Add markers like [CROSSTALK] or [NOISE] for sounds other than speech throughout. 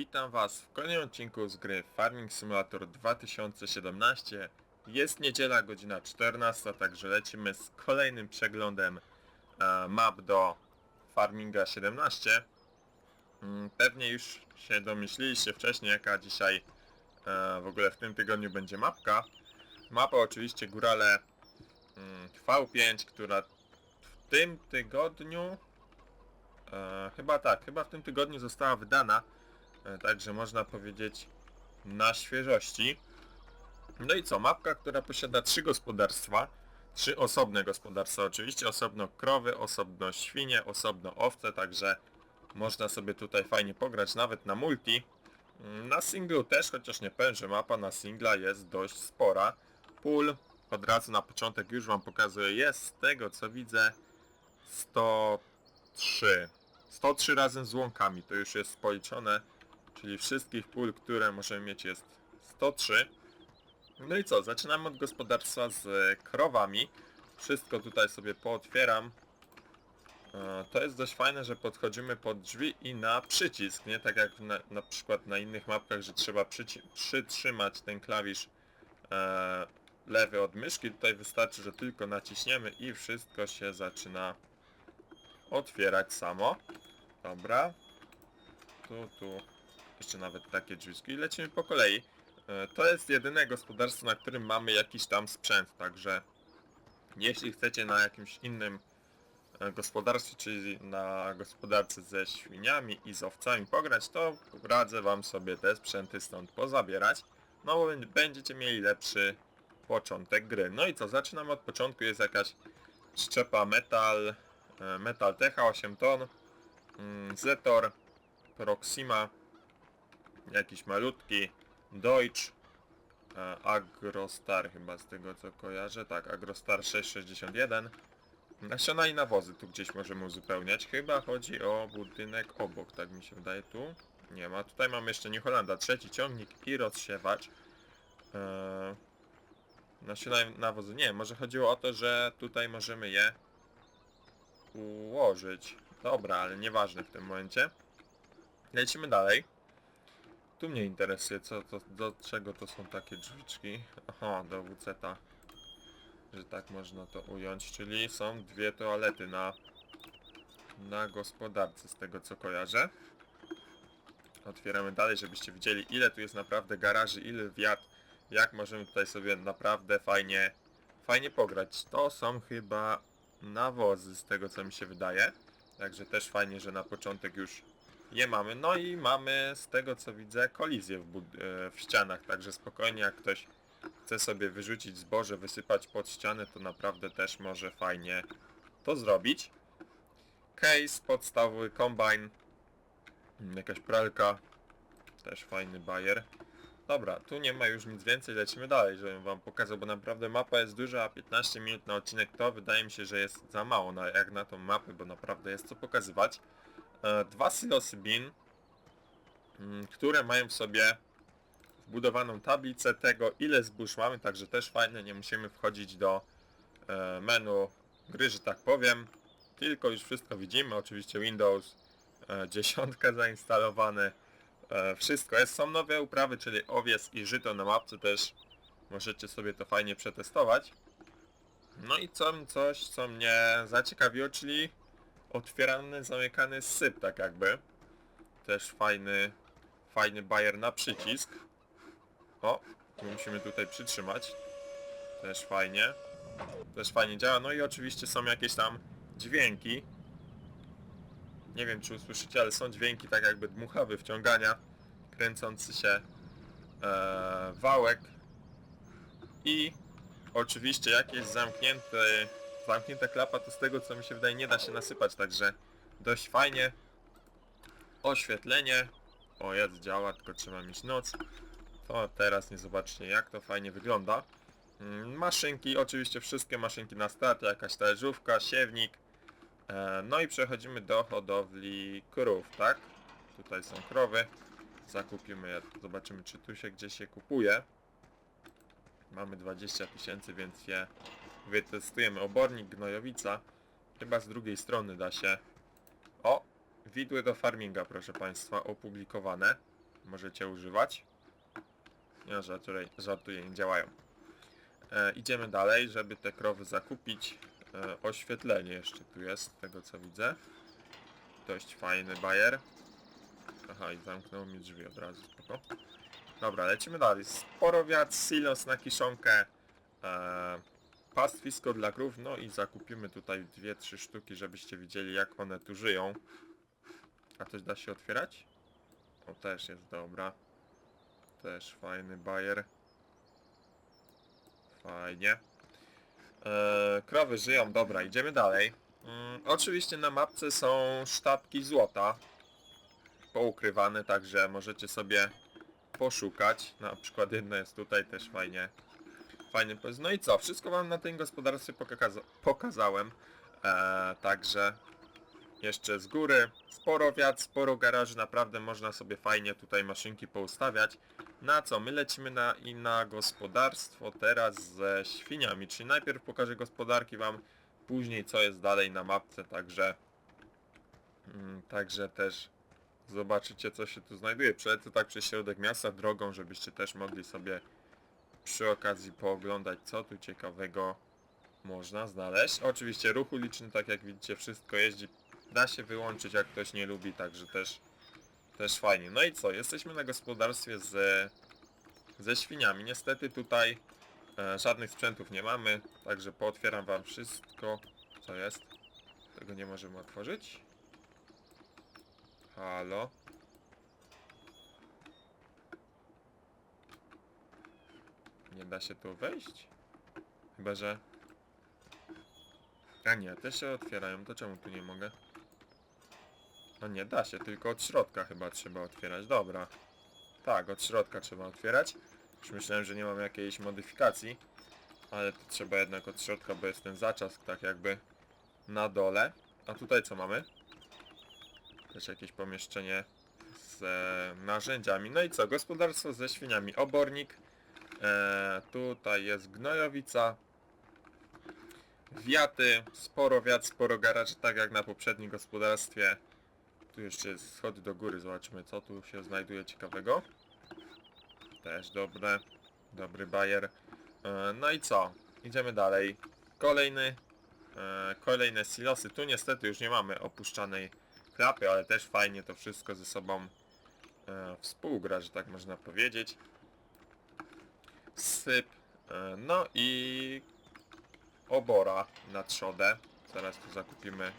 witam Was w kolejnym odcinku z gry Farming Simulator 2017. Jest niedziela, godzina 14, także lecimy z kolejnym przeglądem e, map do Farminga 17. Mm, Pewnie już się domyśliliście wcześniej, jaka dzisiaj e, w ogóle w tym tygodniu będzie mapka. Mapa oczywiście Górale mm, V5, która w tym tygodniu E, chyba tak, chyba w tym tygodniu została wydana, także można powiedzieć na świeżości. No i co, mapka, która posiada trzy gospodarstwa, trzy osobne gospodarstwa oczywiście, osobno krowy, osobno świnie, osobno owce, także można sobie tutaj fajnie pograć, nawet na multi. Mm, Na singlu też, chociaż nie powiem, że mapa na singla jest dość spora. Pól od razu na początek już wam pokazuję, jest z tego co widzę 103. 103 razem z łąkami, to już jest policzone, czyli wszystkich pól, które możemy mieć jest 103. No i co, zaczynamy od gospodarstwa z krowami. Wszystko tutaj sobie pootwieram. E, To jest dość fajne, że podchodzimy pod drzwi i na przycisk, nie tak jak na, na przykład na innych mapkach, że trzeba przytrzymać ten klawisz e, lewy od myszki. Tutaj wystarczy, że tylko naciśniemy i wszystko się zaczyna otwierać samo. Dobra. Tu, tu. Jeszcze nawet takie drzwiczki. I lecimy po kolei. E, To jest jedyne gospodarstwo, na którym mamy jakiś tam sprzęt, także jeśli chcecie na jakimś innym e, gospodarstwie, czyli na gospodarce ze świniami i z owcami pograć, to radzę wam sobie te sprzęty stąd pozabierać. No bo będziecie mieli lepszy początek gry. No i co, zaczynamy od początku, jest jakaś szczepa metal, e, metal Techa 8 ton, mm, Zetor, Proxima, jakiś malutki, Deutsch, e, Agrostar chyba z tego co kojarzę, tak, Agrostar 661, nasiona i nawozy tu gdzieś możemy uzupełniać, chyba chodzi o budynek obok, tak mi się wydaje tu, nie ma, tutaj mamy jeszcze New Hollanda, trzeci ciągnik i rozsiewacz, e, nasiona i nawozy, nie, może chodziło o to, że tutaj możemy je ułożyć. Dobra, ale nieważne w tym momencie. Lecimy dalej. Tu mnie interesuje, co to, do czego to są takie drzwiczki. Aha, do WC-ta. Że tak można to ująć, czyli są dwie toalety na na gospodarce, z tego co kojarzę. Otwieramy dalej, żebyście widzieli ile tu jest naprawdę garaży, ile wiat, jak możemy tutaj sobie naprawdę fajnie fajnie pograć. To są chyba nawozy z tego co mi się wydaje. Także też fajnie, że na początek już je mamy. No i mamy z tego co widzę kolizję w, e, w ścianach. Także spokojnie jak ktoś chce sobie wyrzucić zboże, wysypać pod ścianę, to naprawdę też może fajnie to zrobić. Case, podstawowy combine, mm, jakaś pralka, też fajny bajer. Dobra, tu nie ma już nic więcej, lecimy dalej, żebym wam pokazał, bo naprawdę mapa jest duża, a 15 minut na odcinek to wydaje mi się, że jest za mało na, jak na tą mapę, bo naprawdę jest co pokazywać. E, dwa silosy bin, mm, które mają w sobie wbudowaną tablicę tego, ile zbóż mamy, także też fajne, nie musimy wchodzić do e, menu gry, że tak powiem, tylko już wszystko widzimy, oczywiście Windows e, [LAUGHS] 10 zainstalowane, E, wszystko jest. Są nowe uprawy, czyli owiec i żyto na mapce też. Możecie sobie to fajnie przetestować. No i co, coś, co mnie zaciekawiło, czyli otwierany, zamykany syp, tak jakby. Też fajny, fajny bajer na przycisk. O, musimy tutaj przytrzymać. Też fajnie. Też fajnie działa. No i oczywiście są jakieś tam dźwięki. Nie wiem czy usłyszycie, ale są dźwięki tak jakby dmuchawy wciągania, kręcący się e, wałek i oczywiście jak jest zamknięty, zamknięta klapa, to z tego co mi się wydaje nie da się nasypać, także dość fajnie. Oświetlenie, o jest działa, tylko trzeba mieć noc. To teraz nie zobaczcie jak to fajnie wygląda. Mm, Maszynki, oczywiście wszystkie maszynki na start, jakaś talerzówka, siewnik, E, No i przechodzimy do hodowli krów, tak? Tutaj są krowy. Zakupimy je, zobaczymy czy tu się gdzieś je kupuje. Mamy 20 tysięcy, więc je wytestujemy. Obornik gnojowica. Chyba z drugiej strony da się. O! Widły do farminga, proszę Państwa, opublikowane. możecie używać. Nie, żartuję, żartuję nie działają. E, idziemy dalej, żeby te krowy zakupić. E, oświetlenie jeszcze tu jest, tego co widzę. Dość fajny bajer. Aha, i zamknął mi drzwi od razu, spoko. Dobra, lecimy dalej. Sporo wiatr, silos na kiszonkę, e, pastwisko dla krów, no i zakupimy tutaj dwie, trzy sztuki, żebyście widzieli jak one tu żyją. A coś da się otwierać? O, też jest dobra. Też fajny bajer. Fajnie. Eee, krowy żyją, dobra, idziemy dalej. Mm, oczywiście na mapce są sztabki złota. Poukrywane, także możecie sobie poszukać. Na przykład jedna jest tutaj też fajnie. Fajnie pomysł. No i co? Wszystko wam na tym gospodarstwie pokaza pokazałem. Eee, także jeszcze z góry. Sporo wiatr, sporo garaży, naprawdę można sobie fajnie tutaj maszynki poustawiać. Na co? My lecimy na, i na gospodarstwo teraz ze świniami, czyli najpierw pokażę gospodarki wam, później co jest dalej na mapce, także mm, także też zobaczycie co się tu znajduje. Przelecę tak przez środek miasta drogą, żebyście też mogli sobie przy okazji pooglądać co tu ciekawego można znaleźć. Oczywiście ruch uliczny, tak jak widzicie, wszystko jeździ. Da się wyłączyć, jak ktoś nie lubi, także też, też fajnie. No i co? Jesteśmy na gospodarstwie ze, ze świniami. Niestety tutaj e, żadnych sprzętów nie mamy, także pootwieram wam wszystko, co jest. Tego nie możemy otworzyć. Halo? Nie da się tu wejść? Chyba, że... A nie, te się otwierają, to czemu tu nie mogę? No nie da się, tylko od środka chyba trzeba otwierać, dobra. Tak, od środka trzeba otwierać. Już myślałem, że nie mam jakiejś modyfikacji. Ale to trzeba jednak od środka, bo jest ten zaczask tak jakby na dole. A tutaj co mamy? Też jakieś pomieszczenie z e, narzędziami. No i co? Gospodarstwo ze świniami. Obornik. E, tutaj jest gnojowica. Wiaty. Sporo wiat, sporo garaży, tak jak na poprzednim gospodarstwie. Tu jeszcze jest schody do góry. Zobaczmy co tu się znajduje ciekawego. Też dobre. Dobry bajer. E, no i co? Idziemy dalej. Kolejny. E, kolejne silosy. Tu niestety już nie mamy opuszczanej klapy, ale też fajnie to wszystko ze sobą e, współgra, że tak można powiedzieć. Syp. E, no i obora na trzodę. Zaraz tu zakupimy,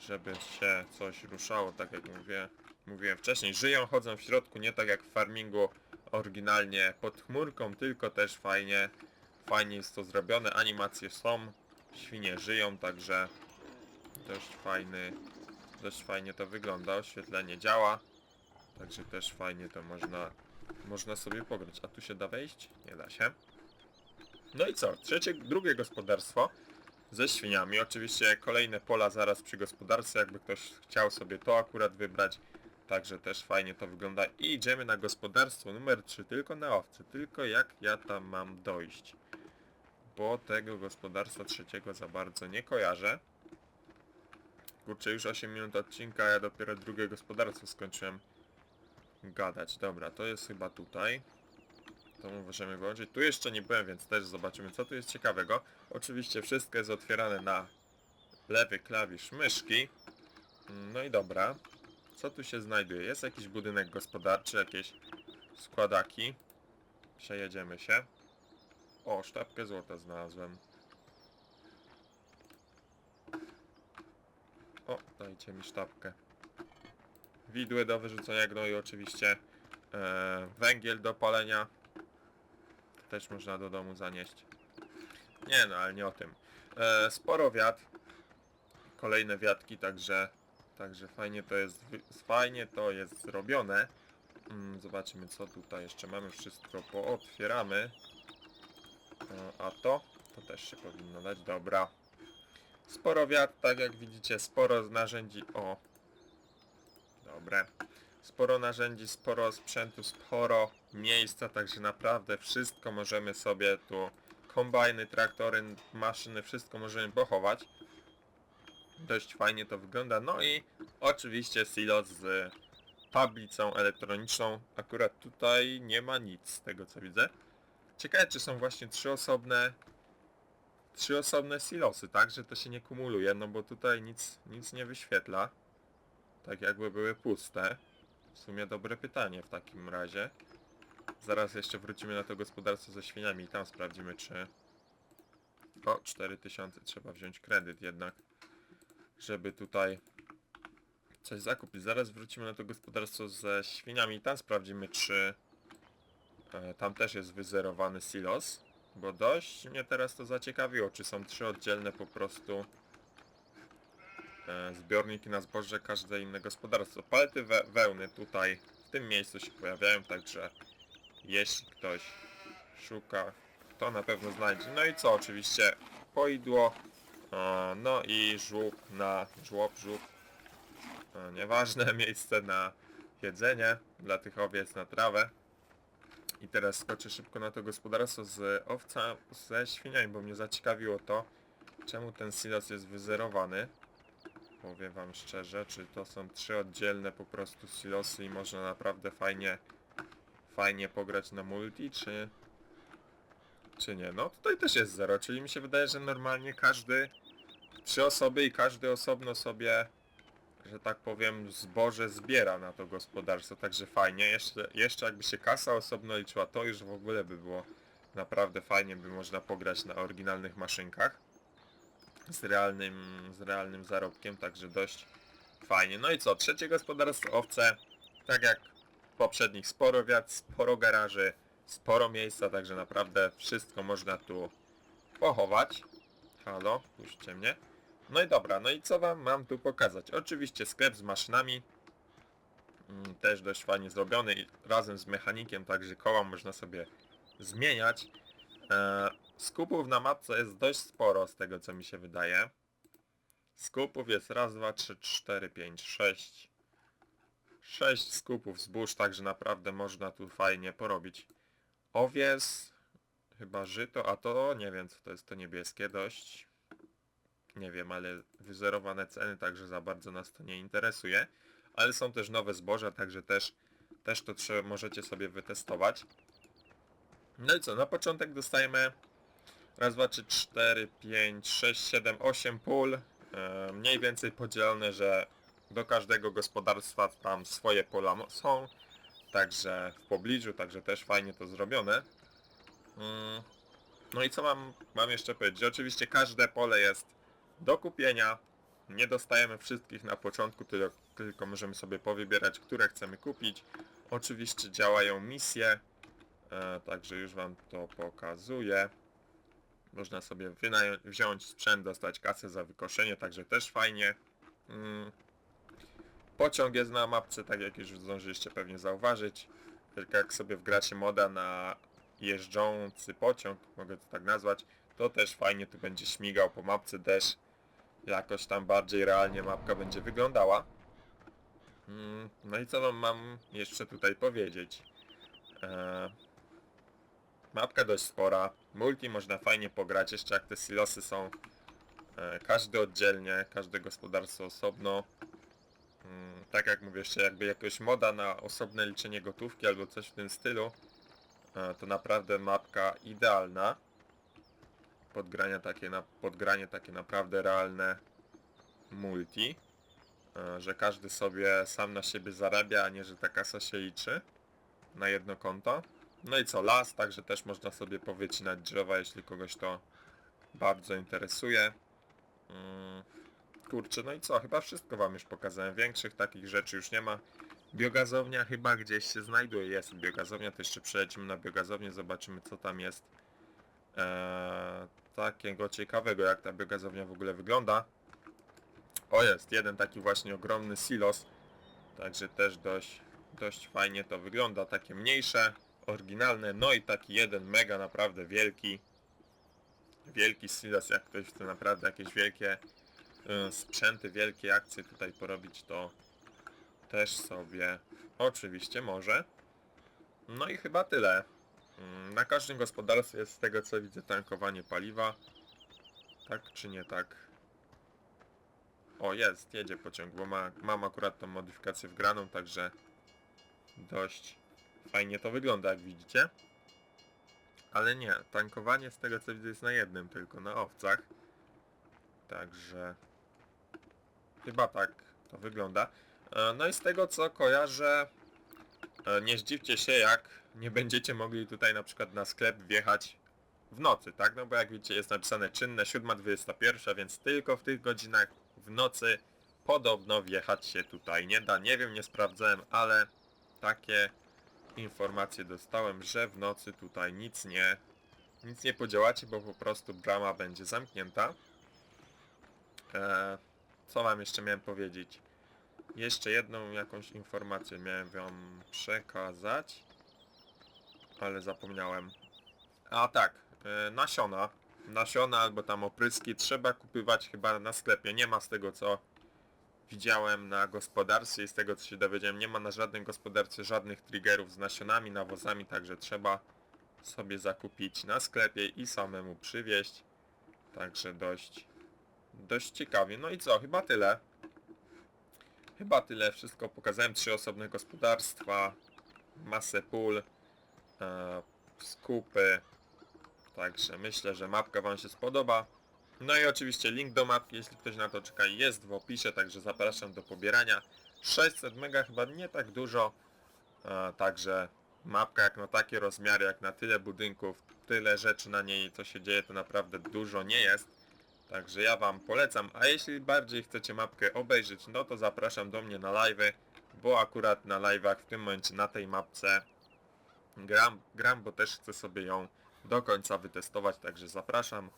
żeby się coś ruszało, tak jak mówię, mówiłem wcześniej. Żyją, chodzą w środku, nie tak jak w farmingu oryginalnie pod chmurką, tylko też fajnie, fajnie jest to zrobione. Animacje są, świnie żyją, także dość fajny, dość fajnie to wygląda. Oświetlenie działa, także też fajnie to można, można sobie pograć. A tu się da wejść? Nie da się. No i co? Trzecie, drugie gospodarstwo ze świniami. Oczywiście kolejne pola zaraz przy gospodarstwie, jakby ktoś chciał sobie to akurat wybrać. Także też fajnie to wygląda. I idziemy na gospodarstwo numer 3, tylko na owce. Tylko jak ja tam mam dojść? Bo tego gospodarstwa trzeciego za bardzo nie kojarzę. Kurczę, już 8 minut odcinka, a ja dopiero drugie gospodarstwo skończyłem gadać. Dobra, to jest chyba tutaj. To możemy wyłączyć. Tu jeszcze nie byłem, więc też zobaczymy co tu jest ciekawego. Oczywiście wszystko jest otwierane na lewy klawisz myszki. No i dobra. Co tu się znajduje? Jest jakiś budynek gospodarczy, jakieś składaki. Przejedziemy się. O, sztabkę złota znalazłem. O, dajcie mi sztabkę. Widły do wyrzucenia gnoju oczywiście. E, węgiel do palenia. Też można do domu zanieść. Nie no, ale nie o tym. E, sporo wiat. Kolejne wiatki, także Także fajnie to jest, fajnie to jest zrobione. Mm, zobaczymy co tutaj jeszcze mamy. Wszystko pootwieramy. E, A to? To też się powinno dać. Dobra. Sporo wiatr, tak jak widzicie, sporo narzędzi. O. Dobre. Sporo narzędzi, sporo sprzętu, sporo miejsca, także naprawdę wszystko możemy sobie tu kombajny, traktory, maszyny, wszystko możemy pochować. Dość fajnie to wygląda. No i oczywiście silos z tablicą elektroniczną. Akurat tutaj nie ma nic z tego co widzę. Ciekawe czy są właśnie trzy osobne trzy osobne silosy, tak? Że to się nie kumuluje, no bo tutaj nic, nic nie wyświetla. Tak jakby były puste. W sumie dobre pytanie w takim razie. Zaraz jeszcze wrócimy na to gospodarstwo ze świniami i tam sprawdzimy czy... O, 4000 trzeba wziąć kredyt jednak, żeby tutaj coś zakupić. Zaraz wrócimy na to gospodarstwo ze świniami i tam sprawdzimy czy e, tam też jest wyzerowany silos. Bo dość mnie teraz to zaciekawiło, czy są trzy oddzielne po prostu zbiorniki na zboże, każde inne gospodarstwo. Palety we, wełny tutaj w tym miejscu się pojawiają, także jeśli ktoś szuka, to na pewno znajdzie. No i co, oczywiście poidło, e, no i żłób na żłob, żłób, e, nieważne, [LAUGHS] miejsce na jedzenie dla tych owiec, na trawę. I teraz skoczę szybko na to gospodarstwo z owca, ze świniami, bo mnie zaciekawiło to, czemu ten silos jest wyzerowany. Powiem wam szczerze, czy to są trzy oddzielne po prostu silosy i można naprawdę fajnie, fajnie pograć na multi, czy, czy nie? No tutaj też jest zero, czyli mi się wydaje, że normalnie każdy, trzy osoby i każdy osobno sobie że tak powiem, zboże zbiera na to gospodarstwo, także fajnie. Jeszcze, jeszcze jakby się kasa osobno liczyła, to już w ogóle by było naprawdę fajnie, by można pograć na oryginalnych maszynkach z realnym, z realnym zarobkiem, także dość fajnie. No i co, trzecie gospodarstwo owce, tak jak poprzednich sporo wiat, sporo garaży, sporo miejsca, także naprawdę wszystko można tu pochować. Halo, puśćcie mnie. No i dobra, no i co wam mam tu pokazać? Oczywiście sklep z maszynami, mm, też dość fajnie zrobiony razem z mechanikiem, także koła można sobie zmieniać. Skupów na mapce jest dość sporo z tego co mi się wydaje. Skupów jest raz, dwa, trzy, cztery, pięć, sześć. Sześć skupów zbóż, także naprawdę można tu fajnie porobić. Owies, chyba żyto, a to nie wiem co to jest, to niebieskie dość nie wiem, ale wyzerowane ceny, także za bardzo nas to nie interesuje. Ale są też nowe zboża, także też, też to możecie sobie wytestować. No i co, na początek dostajemy raz, dwa, trzy, cztery, pięć, sześć, siedem, osiem pól. E, mniej więcej podzielone, że do każdego gospodarstwa tam swoje pola są. Także w pobliżu, także też fajnie to zrobione. Mm, No i co mam, mam jeszcze powiedzieć? Oczywiście każde pole jest do kupienia. Nie dostajemy wszystkich na początku, tylko, tylko możemy sobie powybierać, które chcemy kupić. Oczywiście działają misje, e, także już Wam to pokazuję. Można sobie wziąć sprzęt, dostać kasę za wykoszenie, także też fajnie. Mm. Pociąg jest na mapce, tak jak już zdążyliście pewnie zauważyć. Tylko jak sobie wgracie moda na jeżdżący pociąg, mogę to tak nazwać, to też fajnie tu będzie śmigał po mapce też jakoś tam bardziej realnie mapka będzie wyglądała. Mm, No i co wam mam jeszcze tutaj powiedzieć? Eee, mapka dość spora, multi można fajnie pograć, jeszcze jak te silosy są e, każdy oddzielnie, każde gospodarstwo osobno. Mm, Tak jak mówię, jeszcze jakby jakoś moda na osobne liczenie gotówki albo coś w tym stylu, e, to naprawdę mapka idealna podgrania takie na, podgranie takie naprawdę realne multi, e, że każdy sobie sam na siebie zarabia, a nie że ta kasa się liczy na jedno konto. No i co, las, także też można sobie powycinać drzewa, jeśli kogoś to bardzo interesuje. Mm, Kurczę, no i co, chyba wszystko wam już pokazałem, większych takich rzeczy już nie ma. Biogazownia chyba gdzieś się znajduje, jest biogazownia, to jeszcze przelecimy na biogazownię, zobaczymy co tam jest Eee, takiego ciekawego, jak ta biogazownia w ogóle wygląda. O jest, jeden taki właśnie ogromny silos, także też dość, dość fajnie to wygląda, takie mniejsze, oryginalne, no i taki jeden mega naprawdę wielki, wielki silos, jak ktoś chce naprawdę jakieś wielkie y, sprzęty, wielkie akcje tutaj porobić, to też sobie oczywiście może. No i chyba tyle. Mm, Na każdym gospodarstwie jest z tego co widzę tankowanie paliwa. Tak czy nie tak? O jest, jedzie pociąg, bo ma, mam akurat tą modyfikację wgraną, także dość fajnie to wygląda, jak widzicie. Ale nie, tankowanie z tego co widzę jest na jednym, tylko na owcach. Także chyba tak to wygląda. E, No i z tego co kojarzę, e, nie zdziwcie się jak nie będziecie mogli tutaj na przykład na sklep wjechać w nocy, tak? No bo jak widzicie jest napisane czynne 7.21, więc tylko w tych godzinach w nocy podobno wjechać się tutaj nie da. Nie wiem, nie sprawdzałem, ale takie informacje dostałem, że w nocy tutaj nic nie nic nie podziałacie, bo po prostu brama będzie zamknięta. Eee, co wam jeszcze miałem powiedzieć? Jeszcze jedną jakąś informację miałem wam przekazać, ale zapomniałem. A tak, e, nasiona. Nasiona albo tam opryski trzeba kupywać chyba na sklepie. Nie ma z tego co widziałem na gospodarstwie i z tego co się dowiedziałem, nie ma na żadnym gospodarstwie żadnych triggerów z nasionami, nawozami, także trzeba sobie zakupić na sklepie i samemu przywieźć. Także dość, dość ciekawie. No i co, chyba tyle. Chyba tyle, wszystko pokazałem. Trzy osobne gospodarstwa, masę pól, e, skupy. Także myślę, że mapka Wam się spodoba. No i oczywiście link do mapki, jeśli ktoś na to czeka, jest w opisie, także zapraszam do pobierania. 600 mega chyba nie tak dużo, e, także mapka jak na takie rozmiary, jak na tyle budynków, tyle rzeczy na niej, co się dzieje, to naprawdę dużo nie jest. Także ja Wam polecam, a jeśli bardziej chcecie mapkę obejrzeć, no to zapraszam do mnie na live'y, bo akurat na live'ach w tym momencie na tej mapce gram, gram, bo też chcę sobie ją do końca wytestować, także zapraszam.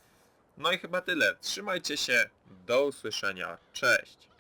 No i chyba tyle. Trzymajcie się, do usłyszenia, cześć!